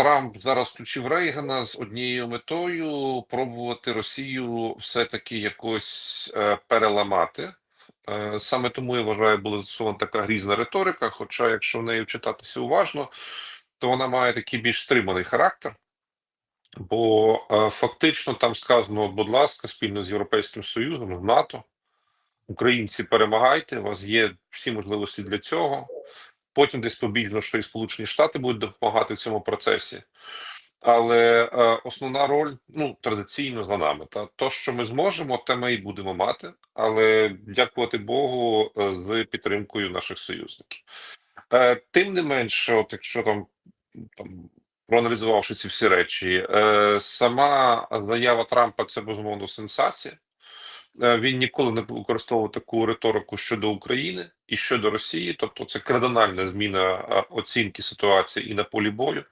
Трамп зараз включив Рейгана з однією метою пробувати Росію все-таки якось е, переламати. Е, Саме тому я вважаю, була застосована така грізна риторика. Хоча, якщо в неї вчитатися уважно, то вона має такий більш стриманий характер. Бо е, фактично там сказано: будь ласка, спільно з Європейським Союзом, з НАТО, українці, перемагайте, у вас є всі можливості для цього. Потім десь побіжно, що і Сполучені Штати будуть допомагати в цьому процесі. Але е, основна роль ну традиційно за нами. Та то, що ми зможемо, те ми і будемо мати. Але дякувати Богу, е, з підтримкою наших союзників. Е, тим не менше, от якщо там там проаналізувавши ці всі речі, е, сама заява Трампа це безумовно сенсація. Е, Він ніколи не використовував таку риторику щодо України і щодо Росії, тобто це кардинальна зміна е, оцінки ситуації і на полі бою.